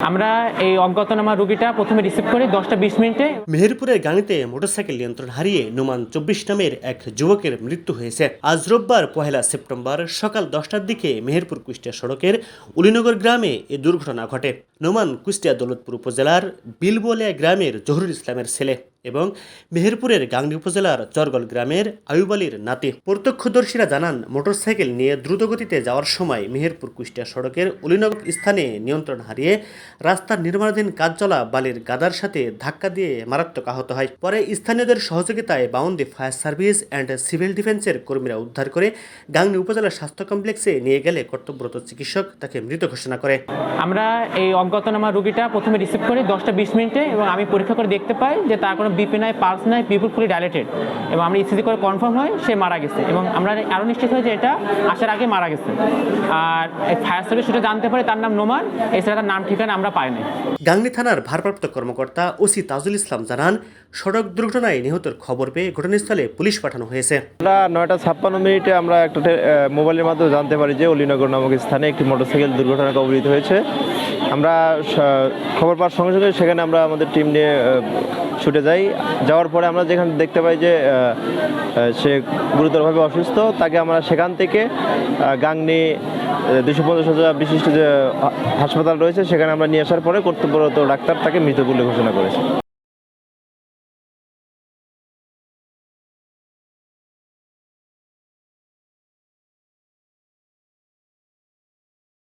আমরা এই অজ্ঞাতনামা রুগীটা প্রথমে রিসিভ করি দশটা বিশ মিনিটে। মেহেরপুরের গাড়িতে মোটরসাইকেল নিয়ন্ত্রণ হারিয়ে নোমান চব্বিশ নামের এক যুবকের মৃত্যু হয়েছে। আজ রোববার পহেলা সেপ্টেম্বর সকাল দশটার দিকে মেহেরপুর কুষ্টিয়া সড়কের উলিনগর গ্রামে এ দুর্ঘটনা ঘটে। নোমান কুষ্টিয়া দৌলতপুর উপজেলার বিলবলিয়া গ্রামের জহুরুল ইসলামের ছেলে। এবং মেহেরপুরের গাংনী উপজেলার চরগল গ্রামের আয়ুব আলীর নাতি। প্রত্যক্ষদর্শীরা জানান, মোটরসাইকেল নিয়ে দ্রুতগতিতে যাওয়ার সময় মেহেরপুর কুষ্টিয়া সড়কের উলিনগর স্থানে নিয়ন্ত্রণ হারিয়ে রাস্তার নির্মাণাধীন কাজ চলা বালির গাদার সাথে ধাক্কা দিয়ে মারাত্মক আহত হয়। পরে স্থানীয়দের সহযোগিতায় Baundi fire service and civil ডিফেন্সের কর্মীরা উদ্ধার করে গাংনী উপজেলা স্বাস্থ্য কমপ্লেক্সে নিয়ে গেলে কর্তব্যরত চিকিৎসক তাকে মৃত ঘোষণা করে। আমরা এই অজ্ঞাতনামা রুগীটা প্রথমে রিসিভ করি দশটা বিশ মিনিটে এবং আমি পরীক্ষা করে দেখতে পাই যে তার কোনো বিপি নাই পালস নাই পিপুল ফুলি ডাইলেটেড এবং আমরা ইসিজি করে কনফার্ম হয় সে মারা গেছে। এবং আমরা আরও নিশ্চিত হয় যে এটা আসার আগে মারা গেছে। আর ফায়ার সার্ভিস সেটা জানতে পারে তার নাম নোমান। এছাড়া তার নাম ঠিকানা আমরা পাইনি গাংনী থানার ভারপ্রাপ্ত কর্মকর্তা ওসি তাজুল ইসলাম জানান সড়ক দুর্ঘটনায় নিহতের খবর পেয়ে ঘটনাস্থলে পুলিশ পাঠানো হয়েছে। আমরা নয়টা ছাপ্পান্ন মিনিটে আমরা একটা মোবাইলের মাধ্যমে জানতে পারি যে অলিনগর নামক স্থানে একটি মোটরসাইকেল দুর্ঘটনা কবলিত হয়েছে। আমরা খবর পাওয়ার সঙ্গে সঙ্গে সেখানে আমরা আমাদের টিম নিয়ে ছুটে যাই। যাওয়ার পরে আমরা যেখানে দেখতে পাই যে সে গুরুতরভাবে অসুস্থ। তাকে আমরা সেখান থেকে গাংনি দুশো পঞ্চাশ হাজার বিশিষ্ট যে হাসপাতাল রয়েছে, সেখানে আমরা নিয়ে আসার পরে কর্তব্যরত ডাক্তার তাকে মৃত বলে ঘোষণা করেছে।